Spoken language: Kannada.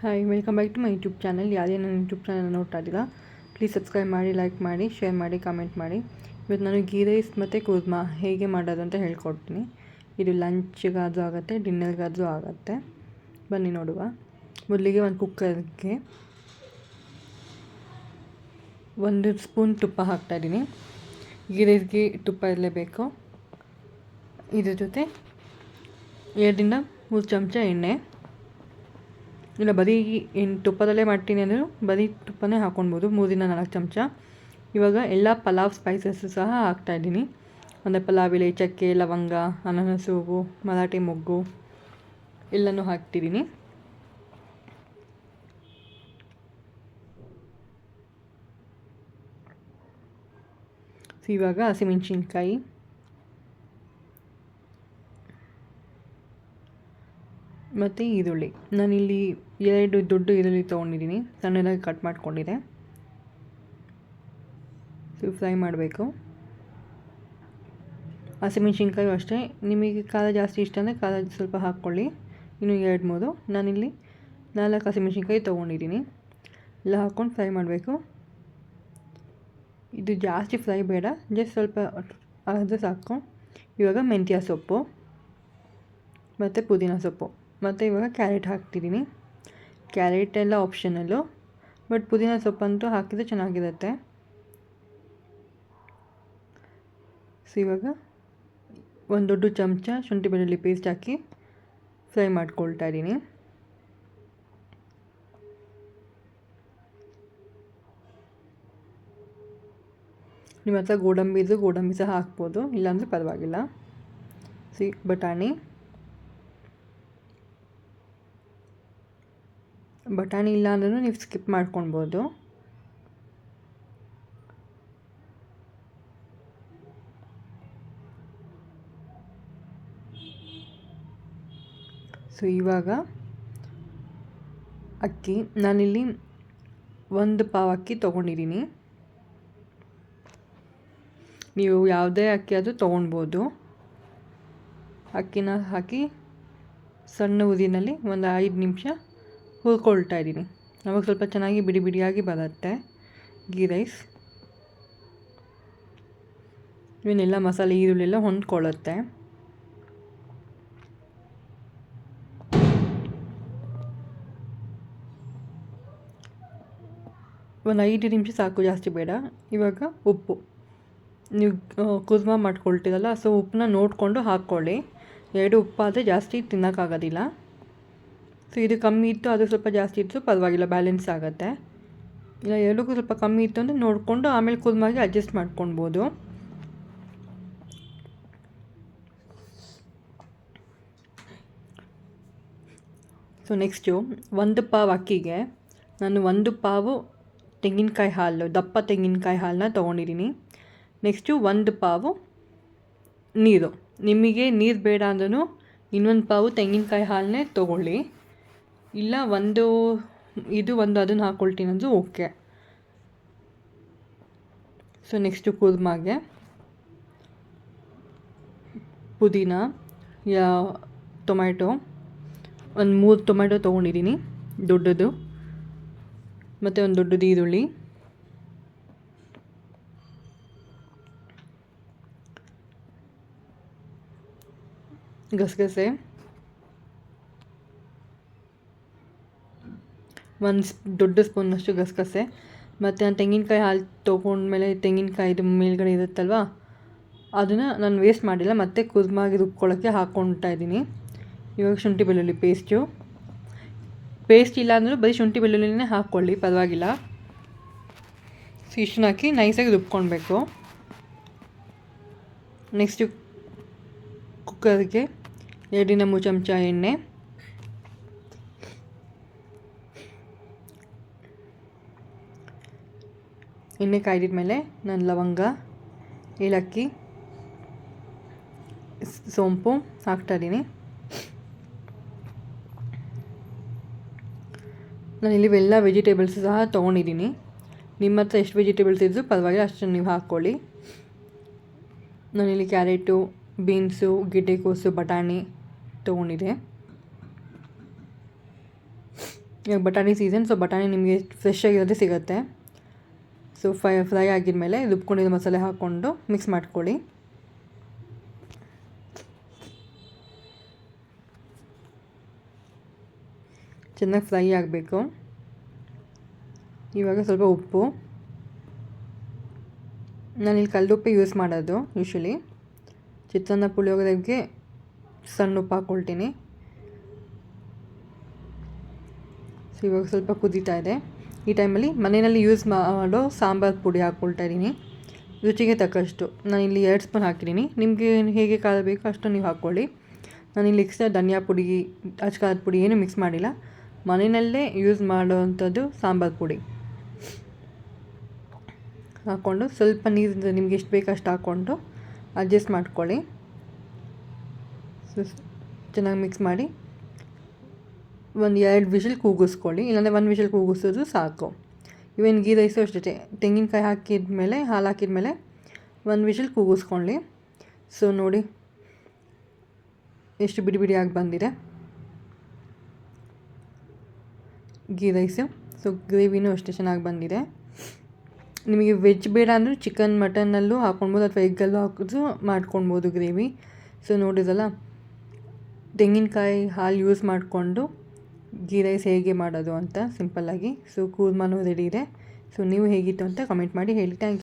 Hi welcome back to my YouTube channel ಯಾವುದೇ ನನ್ನ ಯೂಟ್ಯೂಬ್ ಚಾನಲ್ ನೋಡ್ತಾ ಇದ್ದೀರಾ ಪ್ಲೀಸ್ ಸಬ್ಸ್ಕ್ರೈಬ್ ಮಾಡಿ ಲೈಕ್ ಮಾಡಿ ಶೇರ್ ಮಾಡಿ ಕಮೆಂಟ್ ಮಾಡಿ. ಇವತ್ತು ನಾನು ಗೀ ರೈಸ್ ಮತ್ತು ಕುರ್ಮಾ, ಹೇಗೆ ಮಾಡೋದು ಅಂತ ಹೇಳ್ಕೊಡ್ತೀನಿ. ಇದು ಲಂಚ್ಗಾದರೂ ಆಗುತ್ತೆ, ಡಿನ್ನರ್ಗಾದರೂ ಆಗುತ್ತೆ. ಬನ್ನಿ ನೋಡುವ. ಮೊದಲಿಗೆ ಒಂದು ಕುಕ್ಕರ್ಗೆ ಒಂದು ಸ್ಪೂನ್ ತುಪ್ಪ ಹಾಕ್ತಾಯಿದ್ದೀನಿ ಗೀ ರೈಸ್ಗೆ ತುಪ್ಪ ಇರಲೇಬೇಕು ಇದ್ರ ಜೊತೆ ಎರಡರಿಂದ ಮೂರು ಚಮಚ ಎಣ್ಣೆ. ಇಲ್ಲ ಬರೀ ಏನು ತುಪ್ಪದಲ್ಲೇ ಮಾಡ್ತೀನಿ ಅಂದರೂ ಬರೀ ತುಪ್ಪನೇ ಹಾಕ್ಕೊಳ್ಬೋದು ಮೂರಿಂದ ನಾಲ್ಕು ಚಮಚ. ಇವಾಗ ಎಲ್ಲ ಪಲಾವ್ ಸ್ಪೈಸಸ್ಸು ಸಹ ಹಾಕ್ತಾಯಿದ್ದೀನಿ ಅಂದರೆ ಪಲಾವ್ ಎಲೆ ಚಕ್ಕೆ, ಲವಂಗ, ಅನಾನಸು, ಹೂವು, ಮರಾಠಿ ಮೊಗ್ಗು ಎಲ್ಲನೂ ಹಾಕ್ತಿದ್ದೀನಿ. ಇವಾಗ ಹಸಿಮೆಣ್ಸಿನ್ಕಾಯಿ. ಮತ್ತು ಈರುಳ್ಳಿ. ನಾನಿಲ್ಲಿ ಎರಡು ದೊಡ್ಡ ಈರುಳ್ಳಿ ತೊಗೊಂಡಿದ್ದೀನಿ. ಸಣ್ಣದಾಗಿ ಕಟ್ ಮಾಡ್ಕೊಂಡಿದೆ ಫ್ರೈ ಮಾಡಬೇಕು. ಹಸಿಮೆಣ್ಸಿನ್ಕಾಯಿ ಅಷ್ಟೇ. ನಿಮಗೆ ಖಾರ ಜಾಸ್ತಿ ಇಷ್ಟ ಅಂದರೆ ಖಾರ ಸ್ವಲ್ಪ ಹಾಕ್ಕೊಳ್ಳಿ. ಇನ್ನು ಎರಡು ಮೂರು. ನಾನಿಲ್ಲಿ ನಾಲ್ಕು ಹಸಿಮೆಣ್ಸಿನ್ಕಾಯಿ ತೊಗೊಂಡಿದ್ದೀನಿ. ಎಲ್ಲ ಹಾಕ್ಕೊಂಡು ಫ್ರೈ ಮಾಡಬೇಕು. ಇದು ಜಾಸ್ತಿ ಫ್ರೈ ಬೇಡ. ಜಸ್ಟ್ ಸ್ವಲ್ಪ ಅರ್ಧ ಸಾಕು. ಇವಾಗ ಮೆಂತ್ಯ ಸೊಪ್ಪು. ಮತ್ತು ಪುದೀನ ಸೊಪ್ಪು. ಮತ್ತು ಇವಾಗ ಕ್ಯಾರೆಟ್ ಹಾಕ್ತಿದ್ದೀನಿ ಕ್ಯಾರೆಟ್ ಎಲ್ಲ ಆಪ್ಷನಲ್ಲು ಬಟ್ ಪುದೀನ ಸೊಪ್ಪಂತೂ ಹಾಕಿದರೆ ಚೆನ್ನಾಗಿರುತ್ತೆ. ಸೊ ಇವಾಗ ಒಂದು ದೊಡ್ಡ ಚಮಚ ಶುಂಠಿ ಬೆಳ್ಳುಳ್ಳಿ ಪೇಸ್ಟ್ ಹಾಕಿ ಫ್ರೈ ಮಾಡ್ಕೊಳ್ತಾ ಇದ್ದೀನಿ. ನಿಮ್ಮ ಹತ್ರ ಗೋಡಂಬಿ ಗೋಡಂಬಿ ಸಹ ಹಾಕ್ಬೋದು, ಇಲ್ಲಾಂದರೆ ಪರವಾಗಿಲ್ಲ. ಸಿ ಬಟಾಣಿ. ಬಟಾಣಿ ಇಲ್ಲ ಅಂದ್ರೂ ನೀವು ಸ್ಕಿಪ್ ಮಾಡ್ಕೊಳ್ಬೋದು. ಸೊ, ಇವಾಗ ಅಕ್ಕಿ, ನಾನಿಲ್ಲಿ ಒಂದು ಪಾವ್ ಅಕ್ಕಿ ತೊಗೊಂಡಿದ್ದೀನಿ. ನೀವು ಯಾವುದೇ ಅಕ್ಕಿ ಆದರೂ ತೊಗೊಳ್ಬೋದು ಅಕ್ಕಿನ ಹಾಕಿ ಸಣ್ಣ ಉದಿನಲ್ಲಿ ಒಂದು ಐದು ನಿಮಿಷ ಹುರ್ಕೊಳ್ತಾ ಇದ್ದೀನಿ. ಅವಾಗ ಸ್ವಲ್ಪ ಚೆನ್ನಾಗಿ ಬಿಡಿ ಬಿಡಿಯಾಗಿ ಬರುತ್ತೆ. Ghee rice. ಇವನ್ನೆಲ್ಲ ಮಸಾಲೆ, ಈರುಳ್ಳೆಲ್ಲ ಹೊಂದ್ಕೊಳ್ಳುತ್ತೆ. ಒಂದು ಐದು ನಿಮಿಷ ಸಾಕು, ಜಾಸ್ತಿ ಬೇಡ. ಇವಾಗ ಉಪ್ಪು. ನೀವು ಕುರ್ಮಾ ಮಾಡ್ಕೊಳ್ತೀರಲ್ಲ, ಸೊ ಉಪ್ಪನ್ನ ನೋಡಿಕೊಂಡು ಹಾಕ್ಕೊಳ್ಳಿ. ಎರಡು ಉಪ್ಪಾದರೆ ಜಾಸ್ತಿ ತಿನ್ನೋಕ್ಕಾಗೋದಿಲ್ಲ. ಸೊ ಇದು ಕಮ್ಮಿ ಇತ್ತು, ಅದು ಸ್ವಲ್ಪ ಜಾಸ್ತಿ ಇತ್ತು, ಪರವಾಗಿಲ್ಲ ಬ್ಯಾಲೆನ್ಸ್ ಆಗುತ್ತೆ. ಇಲ್ಲ, ಎರಡಕ್ಕೂ ಸ್ವಲ್ಪ ಕಮ್ಮಿ ಇತ್ತು ಅಂದರೆ ನೋಡಿಕೊಂಡು ಆಮೇಲೆ ಕುರ್ಮಾಗಿ ಅಡ್ಜಸ್ಟ್ ಮಾಡ್ಕೊಳ್ಬೋದು. ಸೊ ನೆಕ್ಸ್ಟು ಒಂದು ಪಾವು ಅಕ್ಕಿಗೆ ನಾನು ಒಂದು ಪಾವು ತೆಂಗಿನಕಾಯಿ ಹಾಲು, ದಪ್ಪ ತೆಂಗಿನಕಾಯಿ ಹಾಲನ್ನ ತೊಗೊಂಡಿದ್ದೀನಿ. ನೆಕ್ಸ್ಟು ಒಂದು ಪಾವು ನೀರು. ನಿಮಗೆ ನೀರು ಬೇಡ ಅಂದ್ರೂ ಇನ್ನೊಂದು ಪಾವು ತೆಂಗಿನಕಾಯಿ ಹಾಲನ್ನೇ ತೊಗೊಳ್ಳಿ. ಇಲ್ಲ, ಒಂದು, ಇದು ಒಂದು, ಅದನ್ನು ಹಾಕ್ಕೊಳ್ತೀನಿ ಅಂದರೂ ಓಕೆ. ಸೊ ನೆಕ್ಸ್ಟು ಕುರ್ಮಾಗೆ ಪುದೀನ, ಯಾ, ಟೊಮ್ಯಾಟೊ, ಒಂದು ಮೂರು ಟೊಮ್ಯಾಟೊ ತೊಗೊಂಡಿದ್ದೀನಿ ದೊಡ್ಡದು. ಮತ್ತು ಒಂದು ದೊಡ್ಡದು ಈರುಳ್ಳಿ. ಗಸಗಸೆ. ಒಂದು ದೊಡ್ಡ ಸ್ಪೂನಷ್ಟು ಗಸಗಸೆ. ಮತ್ತು ನಾನು ತೆಂಗಿನಕಾಯಿ ಹಾಲು ತೊಗೊಂಡ್ಮೇಲೆ ತೆಂಗಿನಕಾಯಿದು ಮೇಲ್ಗಡೆ ಇರುತ್ತಲ್ವ, ಅದನ್ನು ನಾನು ವೇಸ್ಟ್ ಮಾಡಿಲ್ಲ, ಮತ್ತು ಕುರ್ಮಾಗಿ ರುಬ್ಕೊಳ್ಳೋಕ್ಕೆ ಹಾಕ್ಕೊಳ್ತಾ ಇದ್ದೀನಿ. ಇವಾಗ ಶುಂಠಿ ಬೆಳ್ಳುಳ್ಳಿ ಪೇಸ್ಟು ಪೇಸ್ಟ್ ಇಲ್ಲ ಅಂದರೂ ಬರೀ ಶುಂಠಿ ಬೆಳ್ಳುಳ್ಳಿನೇ ಹಾಕ್ಕೊಳ್ಳಿ, ಪರವಾಗಿಲ್ಲ. ಇಷ್ಟನ್ನ ಹಾಕಿ ನೈಸಾಗಿ ರುಬ್ಕೊಳ್ಬೇಕು ನೆಕ್ಸ್ಟು ಕುಕ್ಕರ್ಗೆ ಎರಡಿನ ಮೂರು ಚಮಚ ಎಣ್ಣೆ. ಎಣ್ಣೆ ಕಾಯ್ದಿದ ಮೇಲೆ ನಾನು ಲವಂಗ, ಏಲಕ್ಕಿ, ಸೋಂಪು ಹಾಕ್ತಾಯಿದ್ದೀನಿ ಇಲ್ಲಿ ಎಲ್ಲ ವೆಜಿಟೇಬಲ್ಸ್ ಸಹ ತೊಗೊಂಡಿದ್ದೀನಿ. ನಿಮ್ಮ ಹತ್ರ ಎಷ್ಟು ವೆಜಿಟೇಬಲ್ಸ್ ಇದ್ದರೂ ಪರವಾಗಿಲ್ಲ, ಅಷ್ಟನ್ನು ನೀವು ಹಾಕ್ಕೊಳ್ಳಿ ನಾನಿಲ್ಲಿ ಕ್ಯಾರೆಟು, ಬೀನ್ಸು ಗಿಡ್ಡೆಕೋಸು ಬಟಾಣಿ ತೊಗೊಂಡಿದ್ದೆ. ಇವಾಗ ಬಟಾಣಿ ಸೀಸನ್ ಸೊ ಬಟಾಣಿ ನಿಮಗೆ ಫ್ರೆಶ್ ಆಗಿರೋದೇ ಸಿಗುತ್ತೆ. ಸೊ ಫ್ರೈ ಫ್ರೈ ಆಗಿದ್ಮೇಲೆ ರುಬ್ಕೊಂಡಿರೋ ಮಸಾಲೆ ಹಾಕ್ಕೊಂಡು ಮಿಕ್ಸ್ ಮಾಡ್ಕೊಳ್ಳಿ. ಚೆನ್ನಾಗಿ ಫ್ರೈ ಆಗಬೇಕು. ಇವಾಗ ಸ್ವಲ್ಪ ಉಪ್ಪು. ನಾನು ಇಲ್ಲಿ ಕಲ್ಲುಪ್ಪೆ ಯೂಸ್ ಮಾಡೋದು ಯೂಶ್ವಲಿ ಚಿತ್ರಾನ್ನ ಪುಳಿಯೋಗರೆಗೆ ಸಣ್ಣ ಉಪ್ಪು ಹಾಕ್ಕೊಳ್ತೀನಿ ಸೊ ಇವಾಗ ಸ್ವಲ್ಪ ಕುದೀತಾ ಇದೆ. ಈ ಟೈಮಲ್ಲಿ ಮನೆಯಲ್ಲಿ ಯೂಸ್ ಮಾಡೋ ಸಾಂಬಾರು ಪುಡಿ ಹಾಕ್ಕೊಳ್ತಾ ಇದ್ದೀನಿ. ರುಚಿಗೆ ತಕ್ಕಷ್ಟು. ನಾನು ಇಲ್ಲಿ ಎರಡು ಸ್ಪೂನ್ ಹಾಕಿದ್ದೀನಿ. ನಿಮಗೆ ಹೇಗೆ ಖಾರ ಬೇಕೋ ಅಷ್ಟು ನೀವು ಹಾಕ್ಕೊಳ್ಳಿ. ಇಲ್ಲಿ ಎಕ್ಸ್ಟ್ರಾ ಧನಿಯಾ ಪುಡಿ ಅಚ್ಕಾರದ ಪುಡಿ ಏನು ಮಿಕ್ಸ್ ಮಾಡಿಲ್ಲ. ಮನೆಯಲ್ಲೇ ಯೂಸ್ ಮಾಡೋವಂಥದ್ದು ಸಾಂಬಾರು ಪುಡಿ. ಹಾಕ್ಕೊಂಡು ಸ್ವಲ್ಪ ನೀರು ನಿಮ್ಗೆ ಎಷ್ಟು ಬೇಕು ಅಷ್ಟು ಹಾಕ್ಕೊಂಡು ಅಡ್ಜಸ್ಟ್ ಮಾಡ್ಕೊಳ್ಳಿ. ಚೆನ್ನಾಗಿ ಮಿಕ್ಸ್ ಮಾಡಿ. ಒಂದು ಎರಡು ವಿಷಲ್ ಕೂಗಿಸ್ಕೊಳ್ಳಿ, ಇಲ್ಲಾಂದರೆ ಒಂದು ವಿಷಲ್ ಕೂಗಿಸೋದು ಸಾಕು. ಇವೇನು ಗೀ ರೈಸು ಅಷ್ಟೇ ತೆಂಗಿನಕಾಯಿ ಹಾಕಿದ ಮೇಲೆ ಹಾಲು ಹಾಕಿದ ಮೇಲೆ ಒಂದು ವಿಷಲ್ ಕೂಗಿಸ್ಕೊಳ್ಳಿ. ಸೊ ನೋಡಿ, ಎಷ್ಟು ಬಿಡಿ ಬಿಡಿಯಾಗಿ ಬಂದಿದೆ. ಗೀ ರೈಸು, ಸೊ ಗ್ರೇವಿನೂ ಅಷ್ಟೇ ಚೆನ್ನಾಗಿ ಬಂದಿದೆ. ನಿಮಗೆ ವೆಜ್ ಬೇಡ ಅಂದರೆ ಚಿಕನ್, ಮಟನ್ನಲ್ಲೂ ಹಾಕ್ಕೊಳ್ಬೋದು ಅಥವಾ ಎಗ್ಗಲ್ಲೂ ಹಾಕಿದ್ರು ಮಾಡ್ಕೊಳ್ಬೋದು ಗ್ರೇವಿ. ಸೊ ನೋಡಿದಲ್ಲ ತೆಂಗಿನಕಾಯಿ ಹಾಲು ಯೂಸ್ ಮಾಡಿಕೊಂಡು ಗೀ ರೈಸ್ ಹೇಗೆ ಮಾಡೋದು ಅಂತ ಸಿಂಪಲ್ಲಾಗಿ ಸೊ ಕೂರ್ಮಾನು ರೆಡಿ ಇದೆ. ಸೊ ನೀವು ಹೇಗಿತ್ತು ಅಂತ ಕಮೆಂಟ್ ಮಾಡಿ ಹೇಳಿ. Thank you